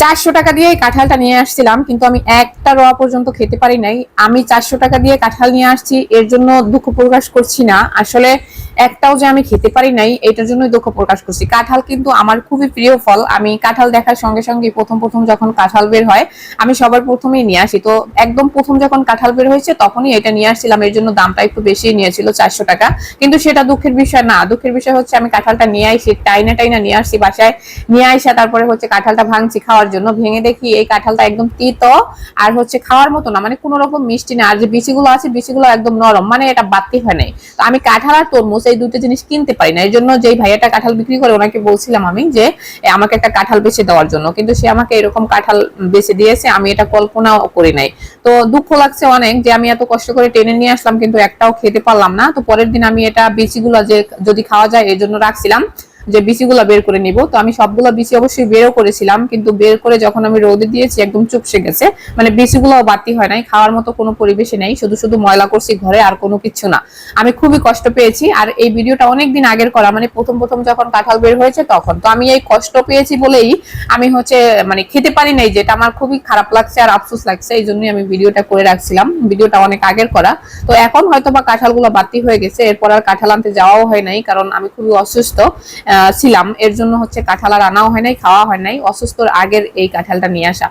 চারশো টাকা দিয়ে কাঁঠালটা নিয়ে আসছিলাম, কিন্তু আমি একটা রোয়া পর্যন্ত খেতে পারি নাই। আমি চারশো টাকা দিয়ে কাঁঠাল নিয়ে আসছি, এর জন্য দুঃখ প্রকাশ করছি না। আসলে একটাও যে আমি খেতে পারি নাই, এটার জন্যই দুঃখ প্রকাশ করছি। কাঁঠাল কিন্তু আমার খুবই প্রিয় ফল। আমি কাঁঠাল দেখার সঙ্গে সঙ্গে প্রথম প্রথম যখন কাঁঠাল বের হয়, আমি সবার প্রথমেই নিয়ে আসি। তো একদম প্রথম যখন কাঁঠাল বের হয়েছে, তখনই এটা নিয়ে আসছিলাম। এর জন্য দামটা একটু বেশি নিয়েছিল, চারশো টাকা। কিন্তু সেটা দুঃখের বিষয় না। দুঃখের বিষয় হচ্ছে আমি কাঁঠালটা নিয়ে আসি টাইনা টাইনা নিয়ে আসছি বাসায়। নিয়ে আসা তারপরে হচ্ছে কাঁঠালটা ভাঙছি খাওয়ার জন্য। ভেঙে দেখি এই কাঁঠালটা একদম তিত আর হচ্ছে খাওয়ার মতো না। মানে কোনো রকম মিষ্টি না। আর যে বিচিগুলো আছে, বিচিগুলো একদম নরম। মানে এটা বাড়তি হয় নাই। তো আমি কাঁঠাল আর তরমুজ এই দুটো জিনিস কিনতে পারি না। এই জন্য যেই ভাইয়াটা কাঁঠাল বিক্রি করে, ওনাকে বলছিলাম আমি যে আমাকে একটা কাঁঠাল বেছে দেওয়ার জন্য। কিন্তু সে আমাকে এরকম কাঁঠাল বেছে দিয়েছে, আমি এটা কল্পনাও করি নাই। তো দুঃখ লাগছে অনেক যে আমি এত কষ্ট করে টেনে নিয়ে আসলাম, কিন্তু একটাও খেতে পারলাম না। তো পরের দিন আমি এটা বিচিগুলো যে যদি খাওয়া যায় এই জন্য রাখছিলাম। যে বিচিগুলো বের করে নিব। তো আমি সবগুলো বিচি অবশ্যই বেরও করেছিলাম, কিন্তু বের করে যখন আমি রোদে দিয়েছি, একদম চুপসে গেছে। মানে বিচিগুলো বাতি হয় নাই, খাওয়ার মতো কোনো পরিবেশে নেই, শুধু শুধু ময়লা করছি ঘরে আর কোনো কিছু না। আমি খুবই কষ্ট পেয়েছি, আর এই ভিডিওটা অনেক দিন আগের করা মানে প্রথম প্রথম যখন কাঁঠাল বের হয়েছে তখন। তো আমি এই কষ্ট পেয়েছি বলেই আমি হচ্ছে মানে খেতে পারি নাই, যেটা আমার খুবই খারাপ লাগছে আর আফসোস লাগছে, এই জন্যই আমি ভিডিওটা করে রাখছিলাম, ভিডিওটা অনেক আগের করা। তো এখন হয়তো বা কাঁঠালগুলো বাতি হয়ে গেছে, এরপর আর কাঁঠাল আনতে যাওয়াও হয় নাই, কারণ আমি খুবই অসুস্থ। ছিলাম। এর জন্য হচ্ছে কাঁঠাল আর আনাও হয় নাই খাওয়া হয় নাই। অসুস্থর আগের এই কাঁঠালটা নিয়ে আসা।